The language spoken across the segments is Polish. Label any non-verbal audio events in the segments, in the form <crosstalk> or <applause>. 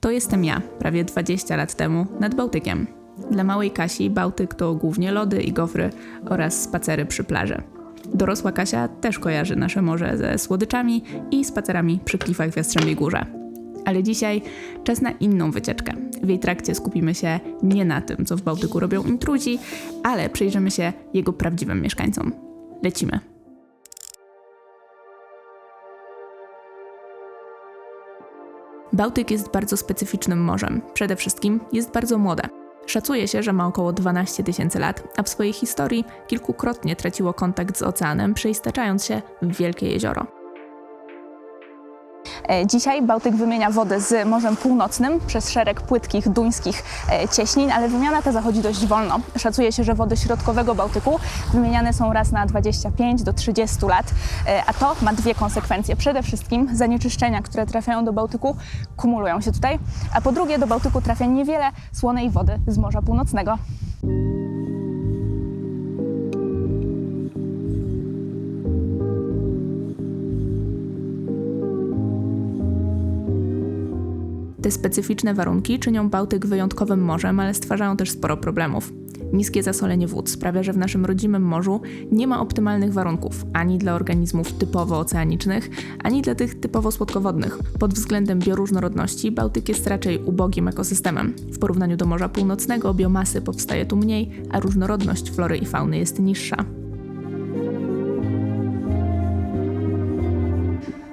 To jestem ja, prawie 20 lat temu, nad Bałtykiem. Dla małej Kasi Bałtyk to głównie lody i gofry oraz spacery przy plaży. Dorosła Kasia też kojarzy nasze morze ze słodyczami i spacerami przy klifach w Jastrzębiej Górze. Ale dzisiaj czas na inną wycieczkę. W jej trakcie skupimy się nie na tym, co w Bałtyku robią intruzi, ale przyjrzymy się jego prawdziwym mieszkańcom. Lecimy. Bałtyk jest bardzo specyficznym morzem. Przede wszystkim jest bardzo młode. Szacuje się, że ma około 12 tysięcy lat, a w swojej historii kilkukrotnie traciło kontakt z oceanem, przeistaczając się w wielkie jezioro. E, Dzisiaj Bałtyk wymienia wodę z Morzem Północnym przez szereg płytkich duńskich e, cieśnin, ale wymiana ta zachodzi dość wolno. Szacuje się, że wody środkowego Bałtyku wymieniane są raz na 25 do 30 lat, e, a to ma dwie konsekwencje. Przede wszystkim zanieczyszczenia, które trafiają do Bałtyku, kumulują się tutaj, a po drugie do Bałtyku trafia niewiele słonej wody z Morza Północnego. Te specyficzne warunki czynią Bałtyk wyjątkowym morzem, ale stwarzają też sporo problemów. Niskie zasolenie wód sprawia, że w naszym rodzimym morzu nie ma optymalnych warunków ani dla organizmów typowo oceanicznych, ani dla tych typowo słodkowodnych. Pod względem bioróżnorodności Bałtyk jest raczej ubogim ekosystemem. W porównaniu do Morza Północnego biomasy powstaje tu mniej, a różnorodność flory i fauny jest niższa.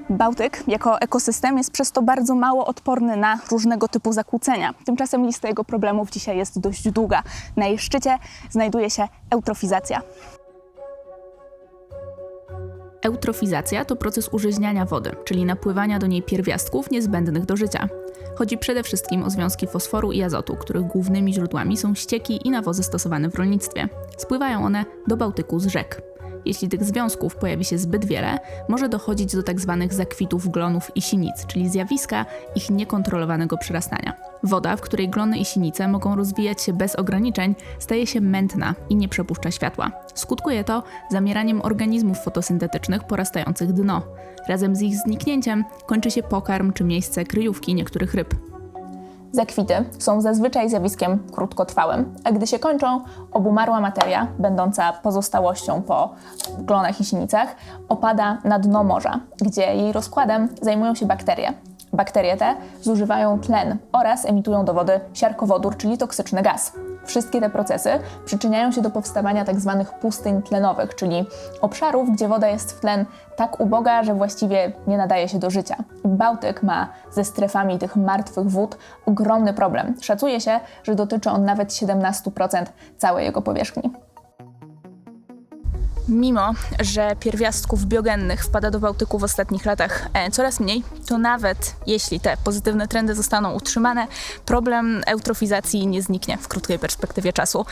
Bałtyk jako ekosystem jest przez to bardzo mało odporny na różnego typu zakłócenia. Tymczasem lista jego problemów dzisiaj jest dość długa. Na jej szczycie znajduje się eutrofizacja. Eutrofizacja to proces użyźniania wody, czyli napływania do niej pierwiastków niezbędnych do życia. Chodzi przede wszystkim o związki fosforu i azotu, których głównymi źródłami są ścieki i nawozy stosowane w rolnictwie. Spływają one do Bałtyku z rzek. Jeśli tych związków pojawi się zbyt wiele, może dochodzić do tzw. zakwitów glonów i sinic, czyli zjawiska ich niekontrolowanego przyrastania. Woda, w której glony i sinice mogą rozwijać się bez ograniczeń, staje się mętna i nie przepuszcza światła. Skutkuje to zamieraniem organizmów fotosyntetycznych porastających dno. Razem z ich zniknięciem kończy się pokarm czy miejsce kryjówki niektórych ryb. Zakwity są zazwyczaj zjawiskiem krótkotrwałym, a gdy się kończą, obumarła materia, będąca pozostałością po glonach i sinicach, opada na dno morza, gdzie jej rozkładem zajmują się bakterie. Bakterie te zużywają tlen oraz emitują do wody siarkowodór, czyli toksyczny gaz. Wszystkie te procesy przyczyniają się do powstawania tzw. pustyń tlenowych, czyli obszarów, gdzie woda jest w tlen tak uboga, że właściwie nie nadaje się do życia. Bałtyk ma ze strefami tych martwych wód ogromny problem. Szacuje się, że dotyczy on nawet 17% całej jego powierzchni. Mimo, że pierwiastków biogennych wpada do Bałtyku w ostatnich latach e, coraz mniej, to nawet jeśli te pozytywne trendy zostaną utrzymane, problem eutrofizacji nie zniknie w krótkiej perspektywie czasu.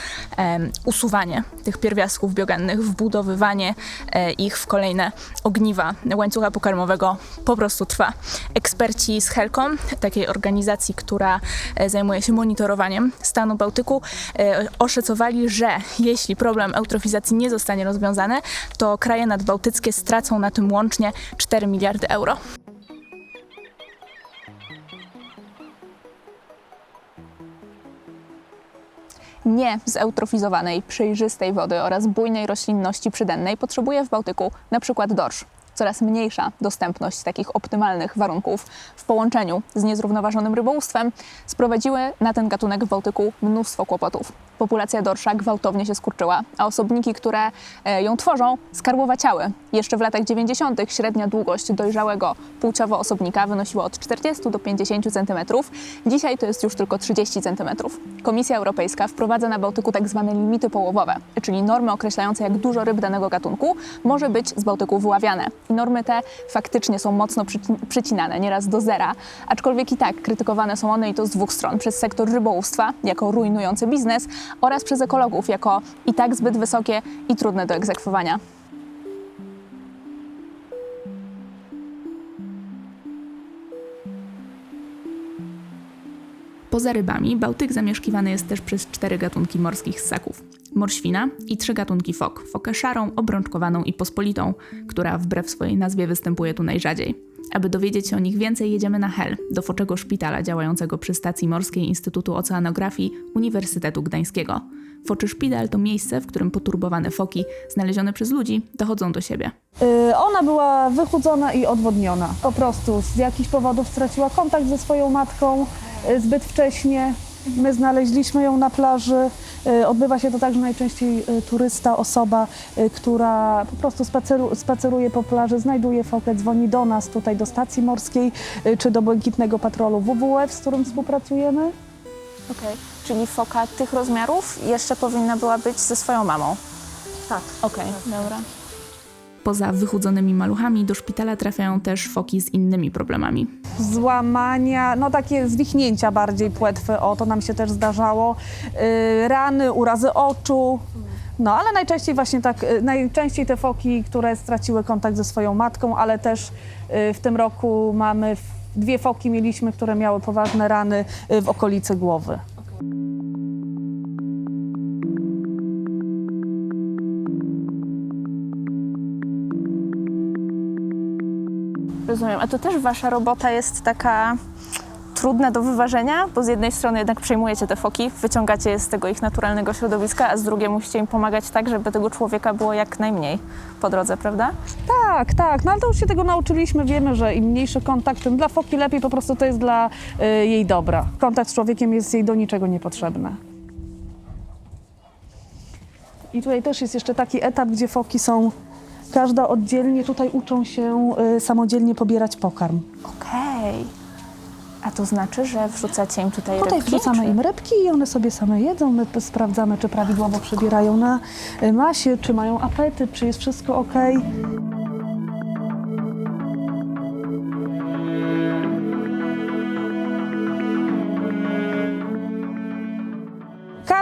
Usuwanie tych pierwiastków biogennych, wbudowywanie e, ich w kolejne ogniwa łańcucha pokarmowego po prostu trwa. Eksperci z HELCOM, takiej organizacji, która e, zajmuje się monitorowaniem stanu Bałtyku, oszacowali, że jeśli problem eutrofizacji nie zostanie rozwiązany, to kraje nadbałtyckie stracą na tym łącznie 4 miliardy euro. Nie zeutrofizowanej, przejrzystej wody oraz bujnej roślinności przydennej potrzebuje w Bałtyku przykład dorsz. Coraz mniejsza dostępność takich optymalnych warunków w połączeniu z niezrównoważonym rybołówstwem sprowadziły na ten gatunek w Bałtyku mnóstwo kłopotów. Populacja dorsza gwałtownie się skurczyła, a osobniki, które e, ją tworzą, skarłowaciały. Jeszcze w latach 90. średnia długość dojrzałego płciowo osobnika wynosiła od 40 do 50 cm. Dzisiaj to jest już tylko 30 cm. Komisja Europejska wprowadza na Bałtyku tak zwane limity połowowe, czyli normy określające, jak dużo ryb danego gatunku może być z Bałtyku wyławiane. Normy te faktycznie są mocno przyci- przycinane, nieraz do zera, aczkolwiek i tak krytykowane są one i to z dwóch stron. Przez sektor rybołówstwa jako rujnujący biznes oraz przez ekologów jako i tak zbyt wysokie i trudne do egzekwowania. Poza rybami, Bałtyk zamieszkiwany jest też przez cztery gatunki morskich ssaków. Morświna i trzy gatunki fok. Fokę szarą, obrączkowaną i pospolitą, która wbrew swojej nazwie występuje tu najrzadziej. Aby dowiedzieć się o nich więcej, jedziemy na Hel, do foczego szpitala działającego przy stacji morskiej Instytutu Oceanografii Uniwersytetu Gdańskiego. Foczy szpital to miejsce, w którym poturbowane foki, znalezione przez ludzi, dochodzą do siebie. Y, Ona była wychudzona i odwodniona. Po prostu z jakichś powodów straciła kontakt ze swoją matką y, zbyt wcześnie. My znaleźliśmy ją na plaży. Y, Odbywa się to tak, że najczęściej y, turysta, osoba, y, która po prostu spaceru, spaceruje po plaży, znajduje fokę, dzwoni do nas tutaj do stacji morskiej czy do Błękitnego Patrolu WWF, z którym współpracujemy. Okej. Czyli foka tych rozmiarów jeszcze powinna była być ze swoją mamą. Tak. Okej, dobra. Poza wychudzonymi maluchami do szpitala trafiają też foki z innymi problemami. złamania, no takie zwichnięcia bardziej płetwy, o to nam się też zdarzało, yy, rany, urazy oczu. No, ale najczęściej właśnie tak, y, najczęściej te foki, które straciły kontakt ze swoją matką, ale też y, w tym roku mamy, dwie foki mieliśmy, które miały poważne rany y, w okolicy głowy. Rozumiem. A to też wasza robota jest taka trudna do wyważenia, bo z jednej strony jednak przejmujecie te foki, wyciągacie je z tego ich naturalnego środowiska, a z drugiej musicie im pomagać tak, żeby tego człowieka było jak najmniej po drodze, prawda? Tak, tak, no ale to już się tego nauczyliśmy, wiemy, że im mniejszy kontakt, tym dla foki lepiej, po prostu to jest dla y, jej dobra. Kontakt z człowiekiem jest jej do niczego niepotrzebny. I tutaj też jest jeszcze taki etap, gdzie foki są każda oddzielnie, tutaj uczą się y, samodzielnie pobierać pokarm. Okej. A to znaczy, że wrzucacie im tutaj Tutaj rybki? wrzucamy czy- im rybki i one sobie same jedzą, my p- sprawdzamy, czy prawidłowo przybierają na y, masie, czy mają apetyt, czy jest wszystko ok.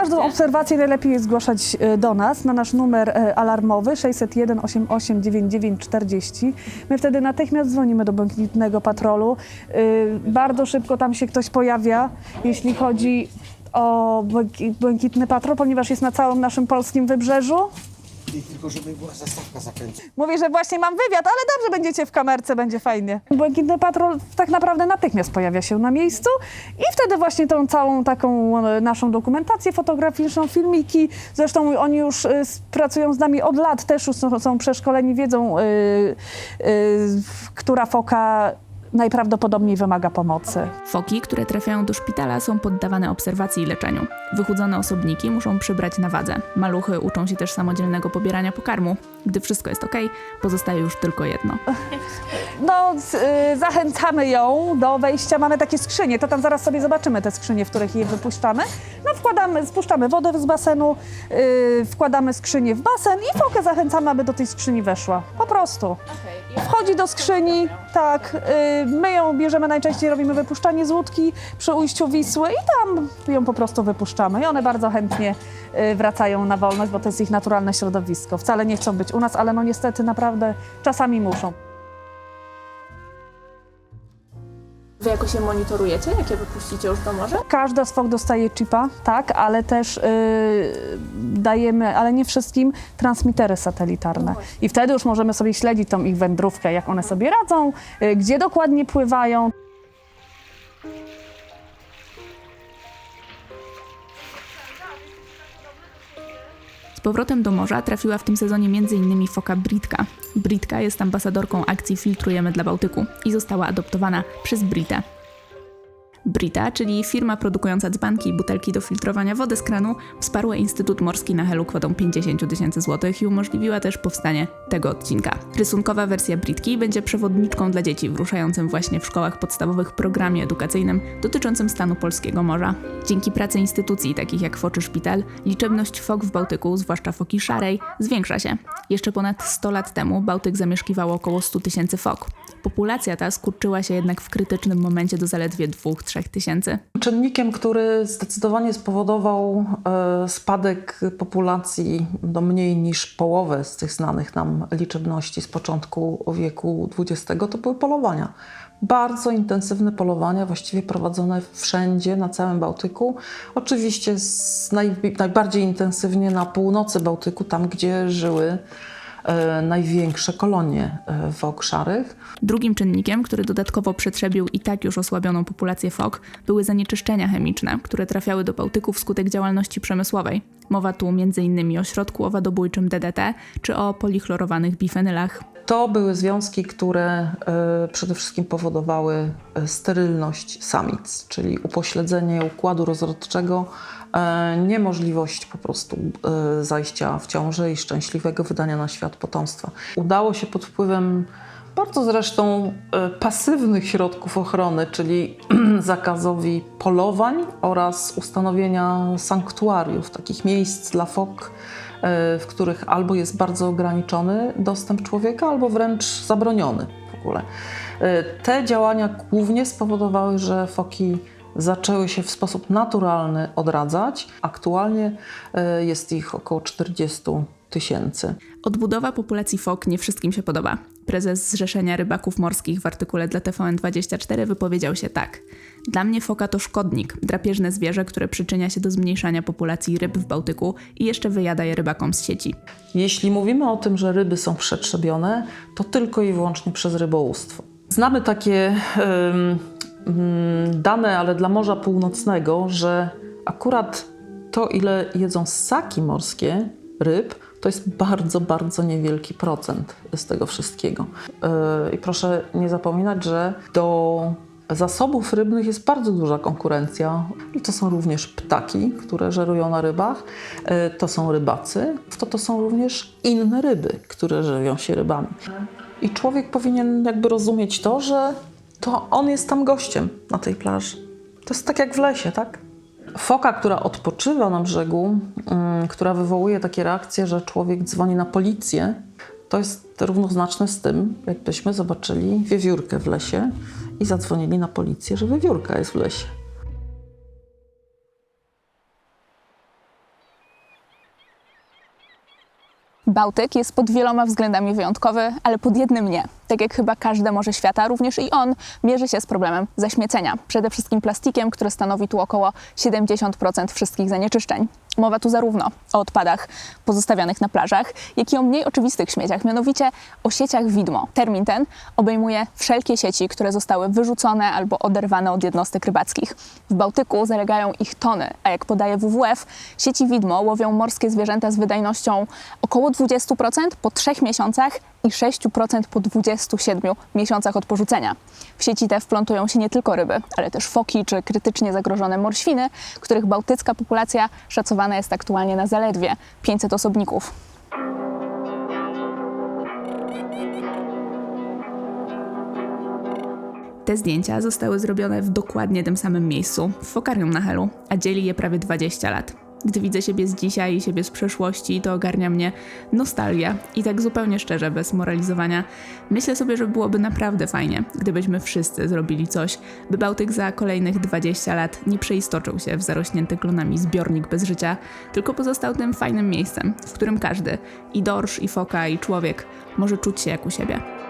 Każdą obserwację najlepiej jest zgłaszać e, do nas na nasz numer e, alarmowy 601 88 99 40. My wtedy natychmiast dzwonimy do błękitnego patrolu. Y, Bardzo szybko tam się ktoś pojawia, jeśli chodzi o błęki- błękitny patrol, ponieważ jest na całym naszym polskim wybrzeżu. I tylko żeby była zastawka zakręcona. Mówię, że właśnie mam wywiad, ale dobrze będziecie w kamerce, będzie fajnie. Błękitny patrol tak naprawdę natychmiast pojawia się na miejscu i wtedy właśnie tą całą taką e, naszą dokumentację fotograficzną, filmiki. Zresztą oni już e, pracują z nami od lat, też już są, przeszkoleni, wiedzą, e, która foka najprawdopodobniej wymaga pomocy. Foki, które trafiają do szpitala, są poddawane obserwacji i leczeniu. Wychudzone osobniki muszą przybrać na wadze. Maluchy uczą się też samodzielnego pobierania pokarmu. Gdy wszystko jest ok, pozostaje już tylko jedno. <laughs> No, z- y, zachęcamy ją do wejścia. Mamy takie skrzynie, to tam zaraz sobie zobaczymy te skrzynie, w których je wypuszczamy. No, wkładamy, spuszczamy wodę z basenu, y, wkładamy skrzynię w basen i fokę zachęcamy, aby do tej skrzyni weszła. Po prostu. Wchodzi do skrzyni, tak, y, my ją bierzemy, najczęściej robimy wypuszczanie z łódki przy ujściu Wisły i tam ją po prostu wypuszczamy. I one bardzo chętnie y, wracają na wolność, bo to jest ich naturalne środowisko. Wcale nie chcą być u nas, ale no niestety naprawdę czasami muszą. Jakoś je monitorujecie, jak je wypuścicie już do morza? Każda z fok dostaje chipa, tak, ale też yy, dajemy, ale nie wszystkim, transmitery satelitarne. I wtedy już możemy sobie śledzić tą ich wędrówkę, jak one sobie radzą, yy, gdzie dokładnie pływają. Powrotem do morza trafiła w tym sezonie m.in. foka Britka. Britka jest ambasadorką akcji Filtrujemy dla Bałtyku i została adoptowana przez Britę. Brita, czyli firma produkująca dzbanki i butelki do filtrowania wody z kranu, wsparła Instytut Morski na Helu kwotą 50 tysięcy złotych i umożliwiła też powstanie tego odcinka. Rysunkowa wersja Britki będzie przewodniczką dla dzieci w ruszającym właśnie w szkołach podstawowych programie edukacyjnym dotyczącym stanu polskiego morza. Dzięki pracy instytucji takich jak Foczy Szpital, liczebność fok w Bałtyku, zwłaszcza foki szarej, zwiększa się. Jeszcze ponad 100 lat temu Bałtyk zamieszkiwało około 100 tysięcy fok. Populacja ta skurczyła się jednak w krytycznym momencie do zaledwie 2-3 tysięcy. Czynnikiem, który zdecydowanie spowodował e, spadek populacji do mniej niż połowy z tych znanych nam liczebności z początku wieku XX, to były polowania. Bardzo intensywne polowania, właściwie prowadzone wszędzie na całym Bałtyku. Oczywiście naj, najbardziej intensywnie na północy Bałtyku, tam gdzie żyły największe kolonie e, fok szarych. Drugim czynnikiem, który dodatkowo przetrzebił i tak już osłabioną populację fok, były zanieczyszczenia chemiczne, które trafiały do Bałtyku wskutek działalności przemysłowej. Mowa tu m.in. o środku owadobułczym DDT czy o polichlorowanych bifenylach. To były związki, które e, przede wszystkim powodowały e, sterylność samic, czyli upośledzenie układu rozrodczego, e, niemożliwość po prostu e, zajścia w ciąży i szczęśliwego wydania na świat potomstwa. Udało się pod wpływem bardzo zresztą e, pasywnych środków ochrony, czyli <clears throat> zakazowi polowań oraz ustanowienia sanktuariów, takich miejsc dla fok, e, w których albo jest bardzo ograniczony dostęp człowieka, albo wręcz zabroniony w ogóle. E, Te działania głównie spowodowały, że foki zaczęły się w sposób naturalny odradzać. Aktualnie e, jest ich około 40 tysięcy. Odbudowa populacji fok nie wszystkim się podoba. Prezes Zrzeszenia Rybaków Morskich w artykule dla TVN24 wypowiedział się tak. Dla mnie foka to szkodnik, drapieżne zwierzę, które przyczynia się do zmniejszania populacji ryb w Bałtyku i jeszcze wyjada je rybakom z sieci. Jeśli mówimy o tym, że ryby są przetrzebione, to tylko i wyłącznie przez rybołówstwo. Znamy takie mm, dane, ale dla Morza Północnego, że akurat to, ile jedzą ssaki morskie ryb, to jest bardzo, bardzo niewielki procent z tego wszystkiego. Yy, I proszę nie zapominać, że do zasobów rybnych jest bardzo duża konkurencja. I To są również ptaki, które żerują na rybach, yy, to są rybacy, to, to są również inne ryby, które żywią się rybami. I człowiek powinien jakby rozumieć to, że to on jest tam gościem na tej plaży. To jest tak jak w lesie, tak? Foka, która odpoczywa na brzegu, ym, która wywołuje takie reakcje, że człowiek dzwoni na policję, to jest równoznaczne z tym, jakbyśmy zobaczyli wiewiórkę w lesie i zadzwonili na policję, że wiewiórka jest w lesie. Bałtyk jest pod wieloma względami wyjątkowy, ale pod jednym nie. Tak jak chyba każde morze świata, również i on mierzy się z problemem zaśmiecenia. Przede wszystkim plastikiem, który stanowi tu około 70% wszystkich zanieczyszczeń. Mowa tu zarówno o odpadach pozostawianych na plażach, jak i o mniej oczywistych śmieciach, mianowicie o sieciach widmo. Termin ten obejmuje wszelkie sieci, które zostały wyrzucone albo oderwane od jednostek rybackich. W Bałtyku zalegają ich tony, a jak podaje WWF, sieci widmo łowią morskie zwierzęta z wydajnością około 20% po 3 miesiącach i 6% po 27 miesiącach od porzucenia. W sieci te wplątują się nie tylko ryby, ale też foki czy krytycznie zagrożone morświny, których bałtycka populacja szacowana jest aktualnie na zaledwie 500 osobników. Te zdjęcia zostały zrobione w dokładnie tym samym miejscu, w Fokarium na Helu, a dzieli je prawie 20 lat. Gdy widzę siebie z dzisiaj i siebie z przeszłości, to ogarnia mnie nostalgia i tak zupełnie szczerze, bez moralizowania, myślę sobie, że byłoby naprawdę fajnie, gdybyśmy wszyscy zrobili coś, by Bałtyk za kolejnych 20 lat nie przeistoczył się w zarośnięty klonami zbiornik bez życia, tylko pozostał tym fajnym miejscem, w którym każdy, i dorsz, i foka, i człowiek, może czuć się jak u siebie.